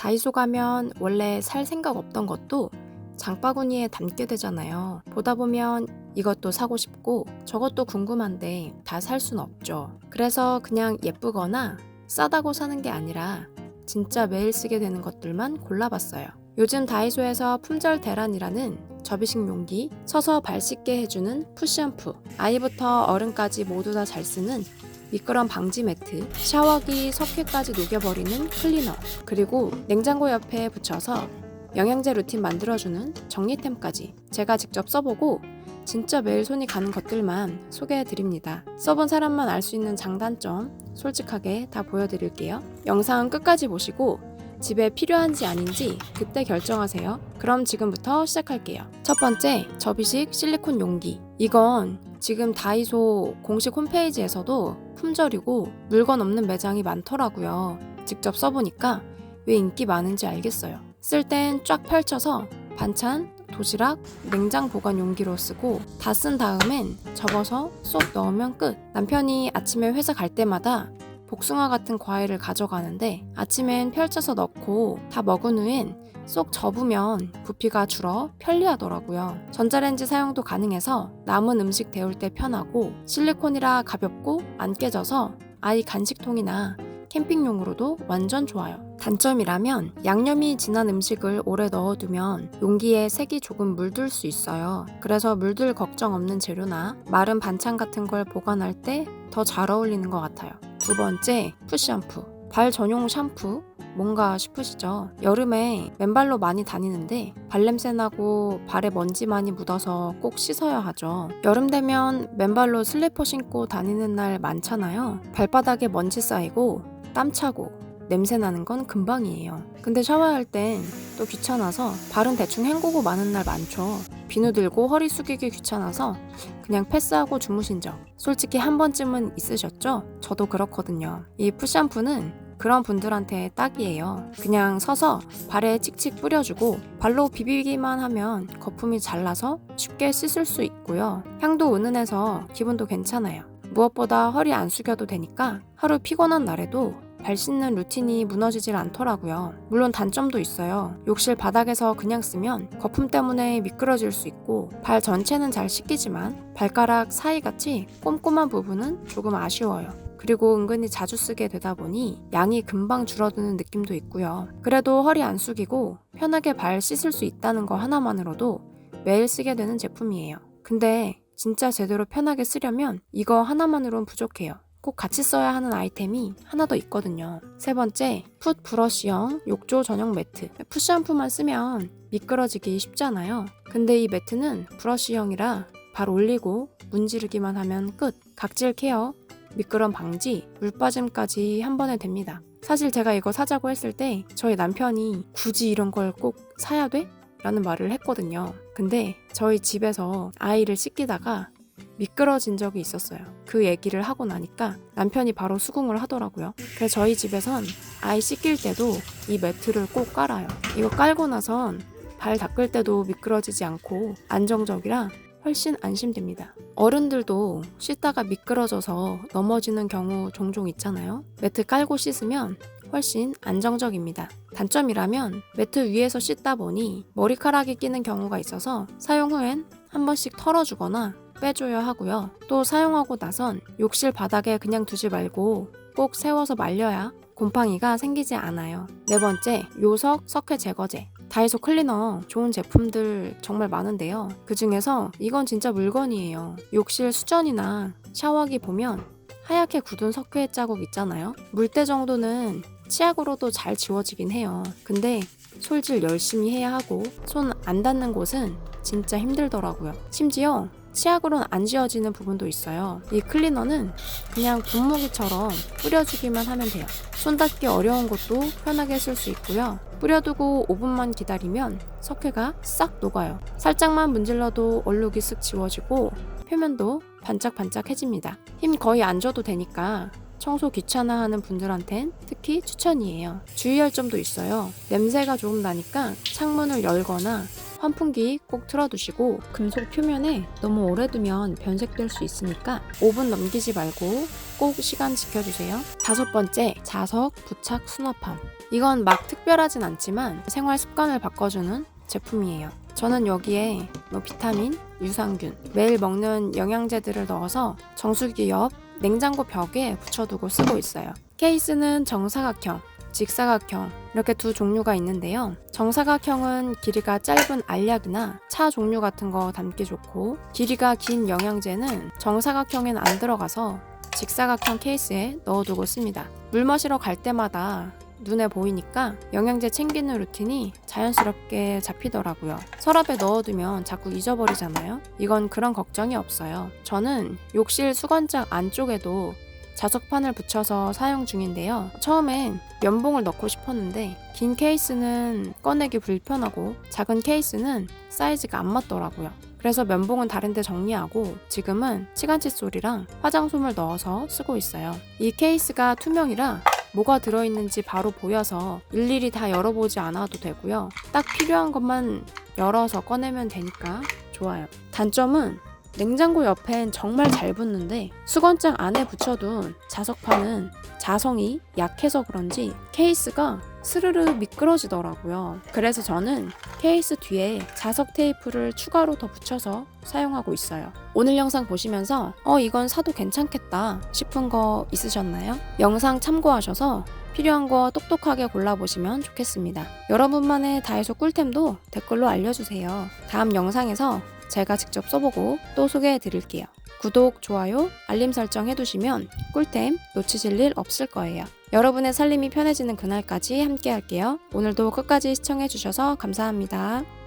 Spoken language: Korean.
다이소 가면 원래 살 생각 없던 것도 장바구니에 담게 되잖아요. 보다 보면 이것도 사고 싶고 저것도 궁금한데 다 살 순 없죠. 그래서 그냥 예쁘거나 싸다고 사는 게 아니라 진짜 매일 쓰게 되는 것들만 골라봤어요. 요즘 다이소에서 품절 대란이라는 접이식 용기, 서서 발 씻게 해주는 푸시앰프, 아이부터 어른까지 모두 다 잘 쓰는 미끄럼 방지 매트, 샤워기 석회까지 녹여버리는 클리너, 그리고 냉장고 옆에 붙여서 영양제 루틴 만들어주는 정리템까지 제가 직접 써보고 진짜 매일 손이 가는 것들만 소개해드립니다. 써본 사람만 알 수 있는 장단점 솔직하게 다 보여드릴게요. 영상 끝까지 보시고 집에 필요한지 아닌지 그때 결정하세요. 그럼 지금부터 시작할게요. 첫 번째, 접이식 실리콘 용기. 이건 지금 다이소 공식 홈페이지에서도 품절이고 물건 없는 매장이 많더라고요. 직접 써보니까 왜 인기 많은지 알겠어요. 쓸 땐 쫙 펼쳐서 반찬, 도시락, 냉장 보관 용기로 쓰고 다 쓴 다음엔 접어서 쏙 넣으면 끝. 남편이 아침에 회사 갈 때마다 복숭아 같은 과일을 가져가는데 아침엔 펼쳐서 넣고 다 먹은 후엔 쏙 접으면 부피가 줄어 편리하더라고요. 전자레인지 사용도 가능해서 남은 음식 데울 때 편하고 실리콘이라 가볍고 안 깨져서 아이 간식통이나 캠핑용으로도 완전 좋아요. 단점이라면 양념이 진한 음식을 오래 넣어두면 용기에 색이 조금 물들 수 있어요. 그래서 물들 걱정 없는 재료나 마른 반찬 같은 걸 보관할 때 더 잘 어울리는 것 같아요. 두 번째, 푸샴푸. 발 전용 샴푸? 뭔가 싶으시죠? 여름에 맨발로 많이 다니는데 발냄새 나고 발에 먼지 많이 묻어서 꼭 씻어야 하죠. 여름 되면 맨발로 슬리퍼 신고 다니는 날 많잖아요. 발바닥에 먼지 쌓이고 땀 차고 냄새 나는 건 금방이에요. 근데 샤워할 땐 또 귀찮아서 발은 대충 헹구고 마는 날 많죠. 비누 들고 허리 숙이기 귀찮아서 그냥 패스하고 주무신 적 솔직히 한 번쯤은 있으셨죠? 저도 그렇거든요. 이 푸샴푸는 그런 분들한테 딱이에요. 그냥 서서 발에 칙칙 뿌려주고 발로 비비기만 하면 거품이 잘 나서 쉽게 씻을 수 있고요. 향도 은은해서 기분도 괜찮아요. 무엇보다 허리 안 숙여도 되니까 하루 피곤한 날에도 발 씻는 루틴이 무너지질 않더라고요. 물론 단점도 있어요. 욕실 바닥에서 그냥 쓰면 거품 때문에 미끄러질 수 있고 발 전체는 잘 씻기지만 발가락 사이같이 꼼꼼한 부분은 조금 아쉬워요. 그리고 은근히 자주 쓰게 되다 보니 양이 금방 줄어드는 느낌도 있고요. 그래도 허리 안 숙이고 편하게 발 씻을 수 있다는 거 하나만으로도 매일 쓰게 되는 제품이에요. 근데 진짜 제대로 편하게 쓰려면 이거 하나만으론 부족해요. 꼭 같이 써야 하는 아이템이 하나 더 있거든요. 세 번째, 풋 브러쉬형 욕조 전용 매트. 푸샴푸만 쓰면 미끄러지기 쉽잖아요. 근데 이 매트는 브러쉬형이라 발 올리고 문지르기만 하면 끝. 각질 케어, 미끄럼 방지, 물 빠짐까지 한 번에 됩니다. 사실 제가 이거 사자고 했을 때 저희 남편이 굳이 이런 걸 꼭 사야 돼? 라는 말을 했거든요. 근데 저희 집에서 아이를 씻기다가 미끄러진 적이 있었어요. 그 얘기를 하고 나니까 남편이 바로 수긍을 하더라고요. 그래서 저희 집에선 아이 씻길 때도 이 매트를 꼭 깔아요. 이거 깔고 나선 발 닦을 때도 미끄러지지 않고 안정적이라 훨씬 안심됩니다. 어른들도 씻다가 미끄러져서 넘어지는 경우 종종 있잖아요. 매트 깔고 씻으면 훨씬 안정적입니다. 단점이라면 매트 위에서 씻다 보니 머리카락이 끼는 경우가 있어서 사용 후엔 한 번씩 털어주거나 빼줘야 하고요. 또 사용하고 나선 욕실 바닥에 그냥 두지 말고 꼭 세워서 말려야 곰팡이가 생기지 않아요. 네 번째, 요석 석회 제거제. 다이소 클리너 좋은 제품들 정말 많은데요. 그 중에서 이건 진짜 물건이에요. 욕실 수전이나 샤워기 보면 하얗게 굳은 석회 자국 있잖아요. 물때 정도는 치약으로도 잘 지워지긴 해요. 근데 솔질 열심히 해야 하고 손 안 닿는 곳은 진짜 힘들더라고요. 심지어 치약으로는 안 지워지는 부분도 있어요. 이 클리너는 그냥 분무기처럼 뿌려주기만 하면 돼요. 손 닿기 어려운 곳도 편하게 쓸 수 있고요. 뿌려두고 5분만 기다리면 석회가 싹 녹아요. 살짝만 문질러도 얼룩이 쓱 지워지고 표면도 반짝반짝해집니다. 힘 거의 안 줘도 되니까 청소 귀찮아하는 분들한텐 특히 추천이에요. 주의할 점도 있어요. 냄새가 조금 나니까 창문을 열거나 환풍기 꼭 틀어두시고 금속 표면에 너무 오래 두면 변색될 수 있으니까 5분 넘기지 말고 꼭 시간 지켜주세요. 다섯 번째, 자석 부착 수납함. 이건 막 특별하진 않지만 생활 습관을 바꿔주는 제품이에요. 저는 여기에 뭐 비타민, 유산균, 매일 먹는 영양제들을 넣어서 정수기 옆 냉장고 벽에 붙여두고 쓰고 있어요. 케이스는 정사각형, 직사각형 이렇게 두 종류가 있는데요. 정사각형은 길이가 짧은 알약이나 차 종류 같은 거 담기 좋고 길이가 긴 영양제는 정사각형엔 안 들어가서 직사각형 케이스에 넣어두고 씁니다. 물 마시러 갈 때마다 눈에 보이니까 영양제 챙기는 루틴이 자연스럽게 잡히더라고요. 서랍에 넣어두면 자꾸 잊어버리잖아요. 이건 그런 걱정이 없어요. 저는 욕실 수건장 안쪽에도 자석판을 붙여서 사용 중인데요. 처음엔 면봉을 넣고 싶었는데 긴 케이스는 꺼내기 불편하고 작은 케이스는 사이즈가 안 맞더라고요. 그래서 면봉은 다른 데 정리하고 지금은 시간 칫솔이랑 화장솜을 넣어서 쓰고 있어요. 이 케이스가 투명이라 뭐가 들어있는지 바로 보여서 일일이 다 열어보지 않아도 되고요. 딱 필요한 것만 열어서 꺼내면 되니까 좋아요. 단점은 냉장고 옆엔 정말 잘 붙는데 수건장 안에 붙여둔 자석판은 자성이 약해서 그런지 케이스가 스르르 미끄러지더라고요. 그래서 저는 케이스 뒤에 자석 테이프를 추가로 더 붙여서 사용하고 있어요. 오늘 영상 보시면서 어 이건 사도 괜찮겠다 싶은 거 있으셨나요? 영상 참고하셔서 필요한 거 똑똑하게 골라보시면 좋겠습니다. 여러분만의 다이소 꿀템도 댓글로 알려주세요. 다음 영상에서 제가 직접 써보고 또 소개해 드릴게요. 구독, 좋아요, 알림 설정 해두시면 꿀템 놓치실 일 없을 거예요. 여러분의 살림이 편해지는 그날까지 함께 할게요. 오늘도 끝까지 시청해 주셔서 감사합니다.